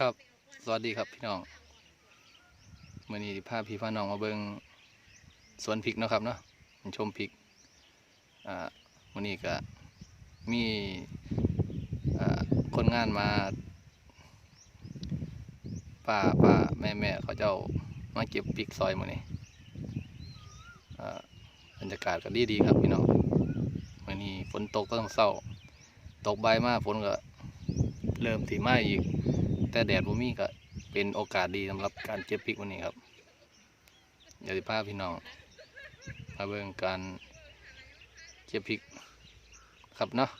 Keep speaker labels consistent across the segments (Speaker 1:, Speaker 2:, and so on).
Speaker 1: ครับ สวัสดีครับพี่น้องมื่อนี้พาพี่พาน้องมาเบิงสวนพริกนะครับเนาะมาชมพริก อ่ามื่อนี้ก็มีอ่าคนงานมาป้าป้าแม่แม่เขาเจ้ามาเก็บพริกซอยมื่อนี้อ่าบรรยากาศก็ดีดีครับพี่น้องมื่อนี้ฝนตกก็ต้องเศร้า ตกใบมากฝนก็เริ่มถีมาอีก แต่แดดบ่มีก็เป็นโอกาสดีสำหรับการเก็บพริกวันนี้ครับเดี๋ยวสิพาพี่น้องมาเบิ่งการเก็บพริกครับเนาะ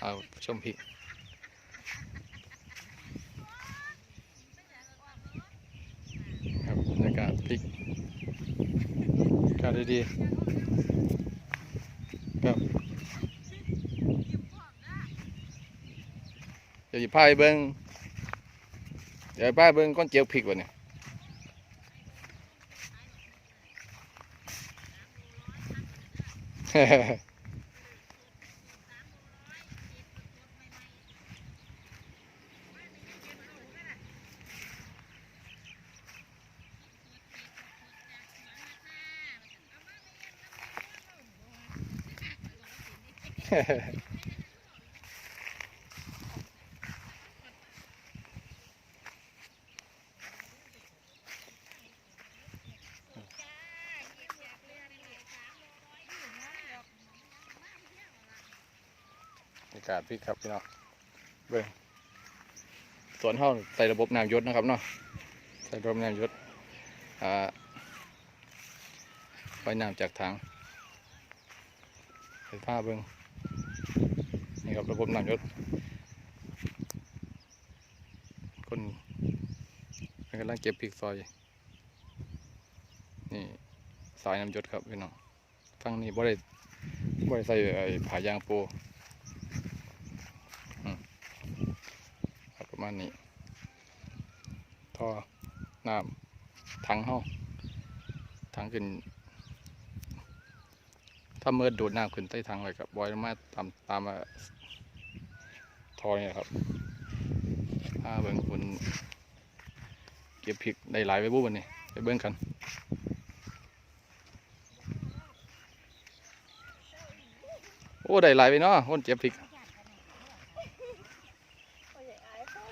Speaker 1: เอาชมพริกครับบรรยากาศพริกกาศดีๆครับเดี๋ยวสิพาไปเบิ่ง เดี๋ยวป้าเบิ่งก้อนเจียวพริกวะเนี่ยอา พริกครับพี่น้องเบิ่งสวนเฮาใส่ระบบน้ำยศนะครับเนาะใส่ระบบน้ำยศอ่าปน้ำจากถังใส่ผ้าเบิ่งนี่ครับระบบน้ำยศคนมันกำลังเก็บพริกซอยนี่สายน้ำยศครับพี่น้องฟังนี่บ่ได้บ่ได้ใส่ไอ้ผายางปู ครับประ มาณนี้ท่อน้ำถังห้องถังขึ้น ถ้าเมื่อดูดน้ำขึ้นใต้ถังเลยครับบอยมาตามตามมาท่อเนี่ยครับถ้าเบิ้งคุณเก็บพริกได้หลายไปบุ้วันนี้ไปเบิ้งกันโอ้ได้หลายไปเนาะคนเก็บพริก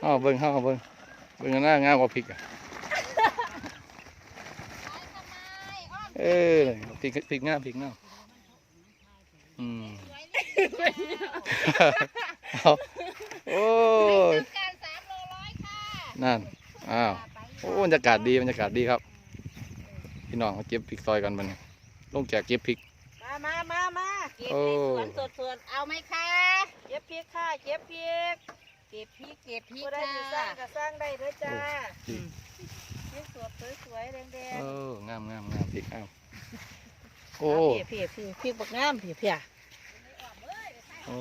Speaker 1: อ้าวเบิ่งเฮาเบิ่งเบิ่งหน้างามกว่าพริกอะเออพริกพริกงามพริกงามอืมเอาโอ้ย
Speaker 2: การสามโลร้อยค่ะ
Speaker 1: นั่นอ้าวโอ้บรรยากาศดีบรรยากาศดีครับ พี่น้องมาเก็บพริกซอยกันมันลงแจกเก็บพริก
Speaker 3: มามามามา
Speaker 2: เก็บ
Speaker 1: โอ้
Speaker 2: พริกสวนสดๆเอาไหมคะ
Speaker 3: เก็บพริกค่ะ เก็บพริก
Speaker 2: เก็บพริกเก็บพริก
Speaker 3: ผู้ใด
Speaker 2: ค่ะ
Speaker 3: สิสร้างก็สร้างได้เด้อจ้า
Speaker 1: พริก
Speaker 3: พริกสดสวยๆแดง
Speaker 1: โอ้งามงามงามพริกงาม
Speaker 3: ๆ
Speaker 1: โอ้
Speaker 3: เพียเพียเพียพริกบักงามเพียเพีย
Speaker 1: โอ้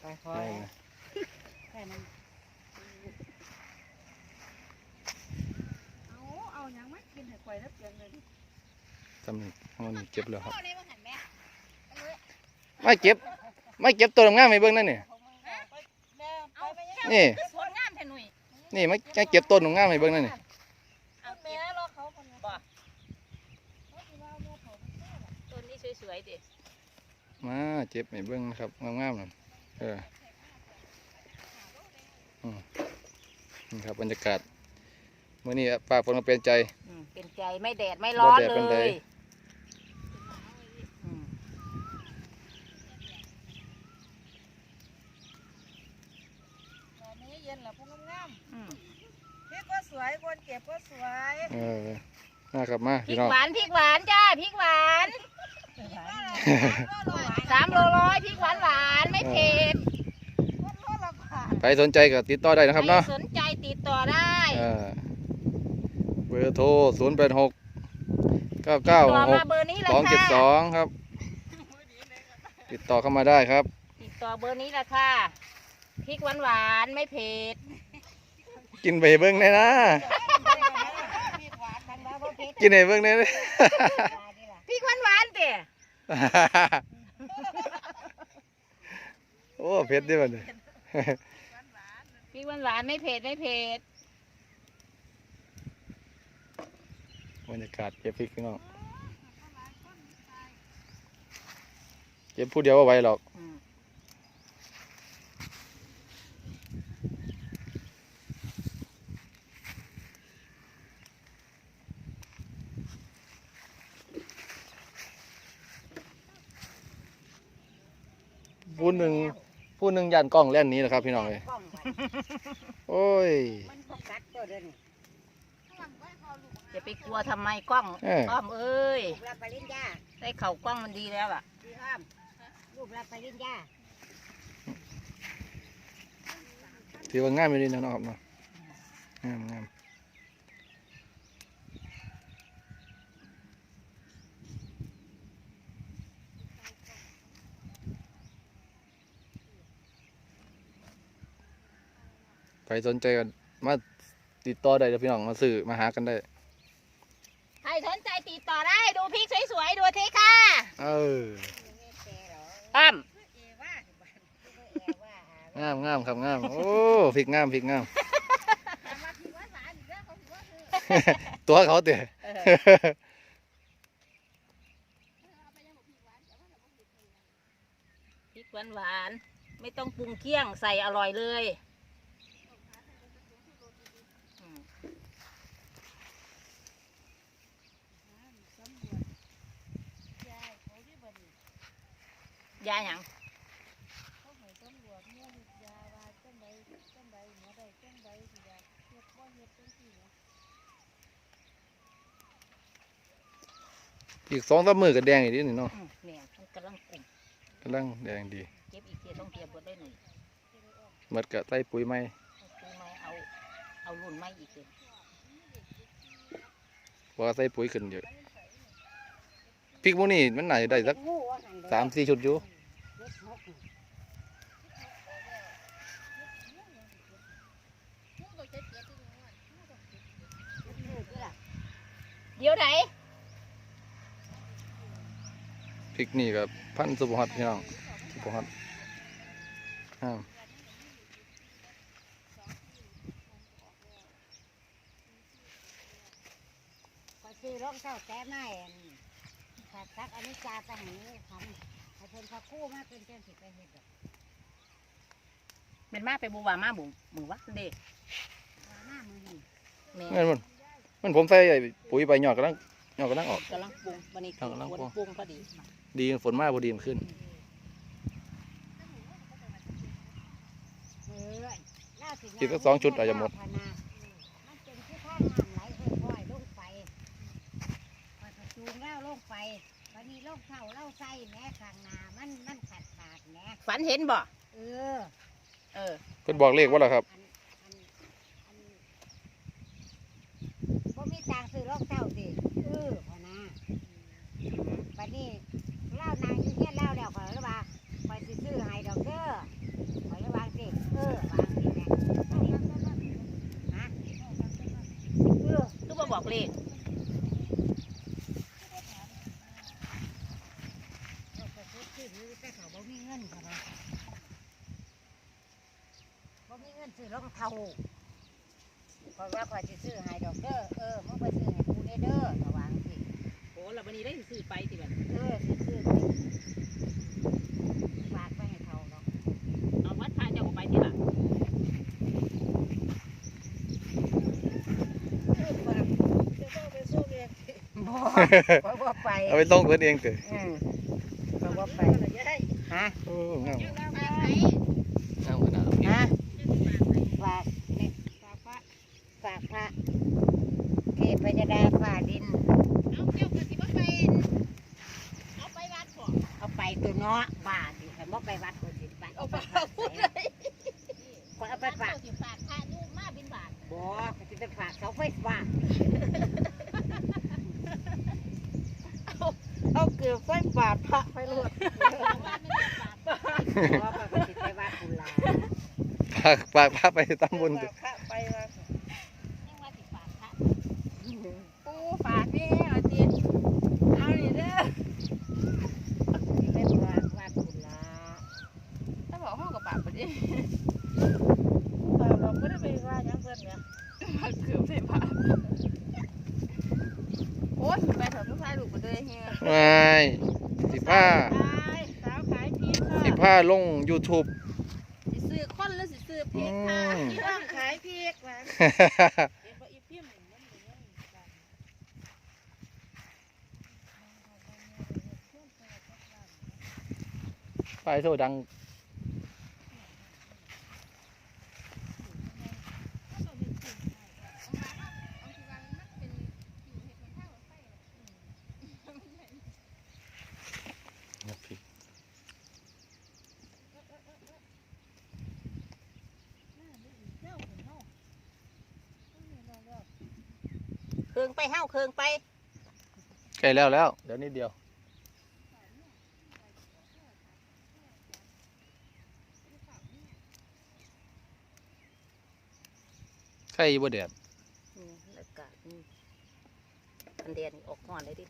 Speaker 3: ไปคอ
Speaker 1: ได้
Speaker 3: ย
Speaker 1: นะ
Speaker 3: แค่นั้น
Speaker 2: เอาเอาหยังมากินให้ข่อยแล้วเปลี่ยนเลย
Speaker 1: จำนี่ข้างบนนี่เก็บแล้วครับ
Speaker 2: พ่อในว่าหันแม่
Speaker 1: ไม่เก็บไม่เก็บตัวงามให้เบิ่งนั่นนี่
Speaker 2: เอาไปยัง
Speaker 1: นี่
Speaker 2: สวนงามแท้หนุ่ย
Speaker 1: นี่ไม่ไม่เก็บต้นงามให้เบิ่งนั่นนี่
Speaker 2: เอาแม่รอเขาคนบ่ต้นนี้สวยๆดิ
Speaker 1: มาเจ็บให้เบิ่งนะครับงามๆนั่นเอออืมนี่ครับบรรยากาศมื้อนี้ป้าฝนก็เป็นใจ
Speaker 2: อืมเป็นใจไม่แดดไม่ร้อน
Speaker 1: บ่แดด
Speaker 2: เล
Speaker 1: เป็นใด
Speaker 2: ยอืม
Speaker 3: ตอนนี้เย็นแล้วพวกงาม
Speaker 2: อืม
Speaker 3: ๆพริกก็สวยคนเก็บก็สวย
Speaker 1: เออมาครับมา
Speaker 2: พริ
Speaker 1: พี่
Speaker 2: ก
Speaker 1: น้อง
Speaker 2: หวานพริกหวานจ้าพริกหวานสามโลร้อยพริกหวานหวานไม่เผ็ด
Speaker 3: คนโลละบาท
Speaker 1: ใครสนใจก็ติดต่อได้นะครับเนาะ
Speaker 2: ใครสนใจติดต่อได้
Speaker 1: เออเบอร์โทร0 8 6 9 9
Speaker 2: ต่อมา
Speaker 1: 6
Speaker 2: เบอร์นี้เลย
Speaker 1: 2
Speaker 2: ค่ะ
Speaker 1: 7 2ครับ ติดต่อเข้ามาได้ครับ
Speaker 2: ติดต่อเบอร์นี้แหละค่ะพริกหวานหวานๆไม่เผ็ด
Speaker 1: กินไปเบิ่งแน่นะ
Speaker 3: พริกหวานทั้ง นั้นเพราะพริก
Speaker 1: กินให้เบิ่งแน่นะ
Speaker 2: พริกหวานหวานๆเต๋
Speaker 1: โอ้เผ็ดเดิบัดนี้
Speaker 2: พริกหวานหวานๆไม่เผ็ดไม่เผ็ด
Speaker 1: บรรยากาศเก็บพริกพี่น้องเก็บผู้เดียวเอาไว้หรอก ผู้หนึ่งผู้หนึ่งยันกล้องแล่นหนี้นะครับ พี่น้องเลย
Speaker 3: กล้องไว้
Speaker 1: โอ้ย
Speaker 3: มันบ่กัดตัวเดิน
Speaker 2: จะไปกลัวทำไมกล้อง
Speaker 1: เออ
Speaker 2: อ้อมเอ้ย
Speaker 3: ลูกรับปริญญา
Speaker 2: ได้เข่ากล้องมันดีแล้วอะ
Speaker 3: พี่อ้อมลูกรับปริญญา
Speaker 1: ถือว่าง่ายไม่ดีนะครับเนาะงามงาม รสนใจกันมาติดต่อได้เดี๋ยวพี่น้องมาซื้อมาหากันได้
Speaker 2: ใครสนใจติดต่อได้ดูพริกสวยๆดูทีค่ะ
Speaker 1: เออ
Speaker 3: แกเหรอ
Speaker 2: อ้อม
Speaker 3: เอว่าอยู่บ้านเอว่าหางา
Speaker 1: มงามครับงามโอ้พริกงามพริกงาม
Speaker 3: มาที่วัดหวานอีกแล้วเขาถือว่าคือ
Speaker 1: ตัวเขาเตะ
Speaker 2: พริกหวานหวานๆไม่ต้องปรุงเคี่ยงใส่อร่อยเลยอืม ยาหยัง
Speaker 3: เขาให้ตำรวจเนี่ยหยุดยาว่าจังใดจังใดหมอใดจังใดสิอยากเฮ็ดบ่เฮ็ดจังซี่นะ
Speaker 1: อีกสองสามมือก็แดงอีกนิดหนึ่งเนาะ
Speaker 2: อืมเนี่ยมันกำลังกลุ่ม
Speaker 1: กำลังแดงดี
Speaker 2: เก็บอีกเทียต้องเตรียมบดได้หน่อย
Speaker 1: หมดกะใส่ปุ๋ยไหม
Speaker 2: เอาปูไม้เอา เอารุ่นไม้อีกเลย
Speaker 1: ว่าใส่ปุ๋ยขึ้นเยอะพริกพวกนี้มันน่าจะได้สัก
Speaker 3: งูว่าหั่นเด้อ
Speaker 1: สามสี่ชุดอยู่
Speaker 3: เล็ดหกนี่งูคือล่ะ
Speaker 2: เดี๋ยวไหน
Speaker 1: พริกนี่กับพันธุ์สุภฮอตพี่น้องสุภฮอตอ้าว
Speaker 3: ก็ซื้อรองเท้าแต้ไม้อันขาดซักอันนี้จาไปให้ทำให้เพิ่นเขาคู่มาเป็นจังสิไปเฮ็ดดอก
Speaker 2: เป็นมาไปบูวามาบุมือวัดเด็ก
Speaker 3: ว่าหน้ามือนี่
Speaker 2: แม่
Speaker 1: นั่นมัน มันผมใส่ไอ้ปุ๋ยไปหยอดกำลังหยอดกำลังออก
Speaker 2: กำลังปรุงวันนี้
Speaker 1: กำลัง
Speaker 2: คน
Speaker 1: ปรุง
Speaker 2: ปรุงพอดี
Speaker 1: ดีฝนมากพอดีมันขึ้น
Speaker 3: เอ้ยล่าสิ
Speaker 1: คิดว่าสองชุดอาจจะหมด
Speaker 3: พนามันเป็นที่ทางน้ำไหลค่อยๆลงไปพอจะจูงเล่าลงไปวันนี้ลงเท้าเล่าใส่แม่ข้างหน้ามันมันขาดขาดๆแหม่
Speaker 2: ฝันเห็นบ่
Speaker 3: เออ
Speaker 2: เออ
Speaker 1: เพิ่นบอกเลขว่าล่ะครับ
Speaker 3: อันอันอันบ่มีตังค์ซื้อรองเท้าสิเออพอนะบัดนี้เล่านางอยู่เฮียนเล่าแล้วก็เลยว่าคอยสิซื้อให้ดอกเด้อคอยเลยวางสิเออวางสิแม่บัดนี้ฮะเออ
Speaker 2: คือมาบอกเลข
Speaker 3: เราก็ซื้อซื้อแต่เขาบ่มีเงินค่ะนะบ่มีเงินซื้อรองเท้าเพราะ ว่าคอยสิซื้อให้ดอกเด้อเออมึงไปซื้อให้กูได้เด้อระวังสิ
Speaker 2: โอ้เราวันนี้ได้ซื้อไปสิแบบ
Speaker 3: เออซื้อๆไปฝากไปให้เขาเนาะ
Speaker 2: เอาวัดพระเจ้าไปที่หลัง
Speaker 3: บ่บ่ไป
Speaker 1: เอาไปส่งเพิ่นเองเถอะ
Speaker 3: อืมบ่บ่ไปฮะ
Speaker 1: โอ้งาม
Speaker 2: ฝากไหน
Speaker 1: งามขนาดนี้
Speaker 3: ฮะฝากนี่ฝากพระ ฝากพระเทพยดาฝ่าดิน
Speaker 2: เอาเจ้าก็สิบ่ไปเอาไปวัดบ่
Speaker 3: เอาไปตัวเนาะบ้าดิคันบ่ไปวัดคนสิไปเอาไปฝากไสล่ะคนเอาไปฝาก
Speaker 2: สิฝากพระอยู่มาบินบาท
Speaker 3: บ่ก็สิไปฝากเขาไฟฟ้าเอาเกลือไฟฟ้าพระไปรวด
Speaker 2: ว่าไม่ได้ฝาก
Speaker 3: ว่าไปสิไปวัดกุลา
Speaker 1: ฝากฝากพาไปตำบลเถอะ
Speaker 3: พระไปวัด
Speaker 2: พี่
Speaker 3: เอาตีเอานีเด้อสิไปฝากวัดพุ่ล่ะ
Speaker 2: ถ้าบอกเขาก็ปากไปดิ
Speaker 3: เราเรา
Speaker 1: ไม่ได้ไปว่า
Speaker 2: หยังเงี้ยมาเกือบได้าโอ้ยไปเถอะมึงถ่ายรูปไปเลยเฮียไง
Speaker 1: สิผ้าสิผ้าลง YouTube
Speaker 2: สิซื้อคนแล้วสิซื้อเพียกค่ะ พี่น้องขายเพียกวาน ไฟ
Speaker 1: โซดัง
Speaker 2: เครื่องไปเฮ้าเครื่องไป
Speaker 1: ใกล้แล้วแล้ว เดี๋ยวนิดเดียว ใกล้บ่แดด
Speaker 2: นี่แล้วก็นี่อันเดียนออกห่อนเลยดิ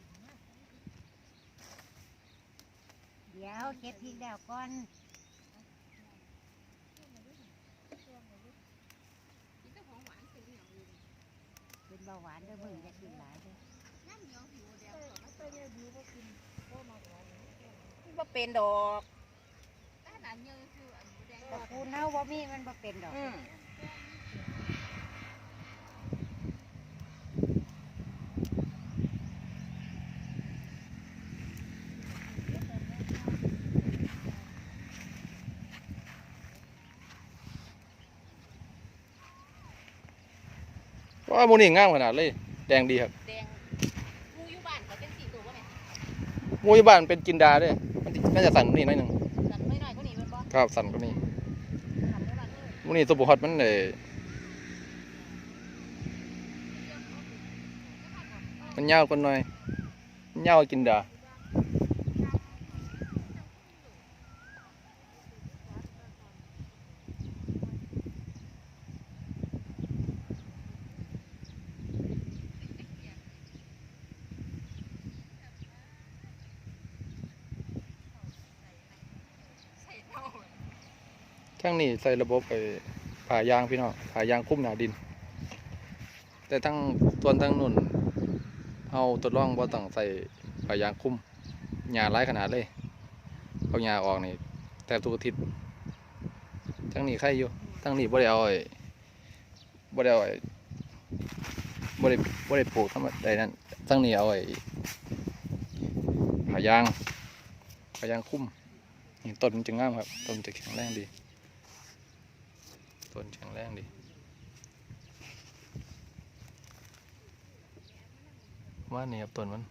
Speaker 3: เดี๋ยวเก็บพริกแล้วก่อนเป็นเบาหวานเด้วยมึงจะกินหลายเลย
Speaker 2: บ่เป็นดอก
Speaker 3: แต่กูเน่าบ่มีมันบ่เป็นดอก
Speaker 2: อืม
Speaker 1: ว่าหมูนี่งามขนาดเลย แดงดีครับ
Speaker 2: แดงหมูอยู่บ้านเขาเป็นสี่ตัวบ่แม่
Speaker 1: หมูอยู่บ้านเป็นจินดาเด้วยมันสิน่าจะสั่นกว่านี่หน่อยหนึ่ง
Speaker 2: สั่นน้อยๆกว่านี้แม่นบ่
Speaker 1: ครับสั่นกว่านี้
Speaker 2: สั่นเท่านั้นเลย
Speaker 1: หมูนี่ตัวบุฮอตมันเลยมันยาวกว่าหน่อยมันยาวกว่าจินดา ทั้งนี้ใส่ระบบไอ้ผ่ายางพี่น้องผ่ายางคุ้มหนาดิน แต่ทั้งส่วนทั้งนุ่นเอาทดลองว่าต้องใส่ผ่ายางคุ้มหญ้าหลายขนาดเลยเอาหญ้าออกนี่แทบทุกอาทิตย์ทั้งนี้ใครอยู่ทั้งนี้บ่ได้เอาไอ้บ่ได้เอาไอ้บ่ได้บ่ได้ปลูกทั้งหมดใดนั้นทั้งนี้เอาไอ้ผ่ายางผ่ายางคุ้มนี่ต้นมันจะงามครับต้นจะแข็งแรงดี ต้นแข็งแรงดีว่านี่ครับต้นมัน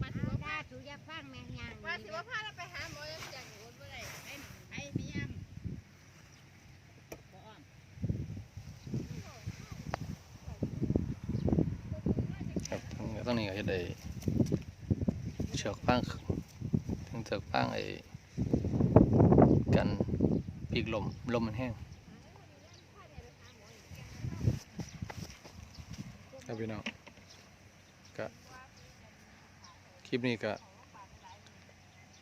Speaker 3: มาถ้าสูอยากฟังแม่งยาง
Speaker 2: ว่าสิว่าพาเราไปหาหมอยังอย่างอยู่บ่ได้ไปไปพยายามบ่อ้อม
Speaker 1: ครับตรง นี้ก็จะได้เชือกฟางถึงเชือกฟางไอ้กันปีกลมลมมันแห้งครับพี่น้องก็คลิปนี้ก็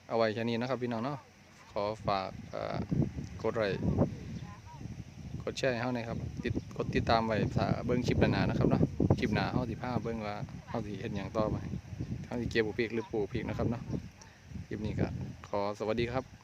Speaker 1: เอาไว้แค่นี้นะครับพี่น้องเนาะขอฝากกดไลค์กดแชร์ให้เฮาหน่อยครับติดกดติดตามไว้ถ้าเบิ่งคลิปหน้าๆนะครับเนาะคลิปหน้าเฮาสิพาเบิ่งว่า เฮาสิเห็นอย่างต่อไปเฮาสิเก็บบ่พริกหรือปลูกพริกนะครับเนาะคลิปนี้ก็ขอสวัสดีครับ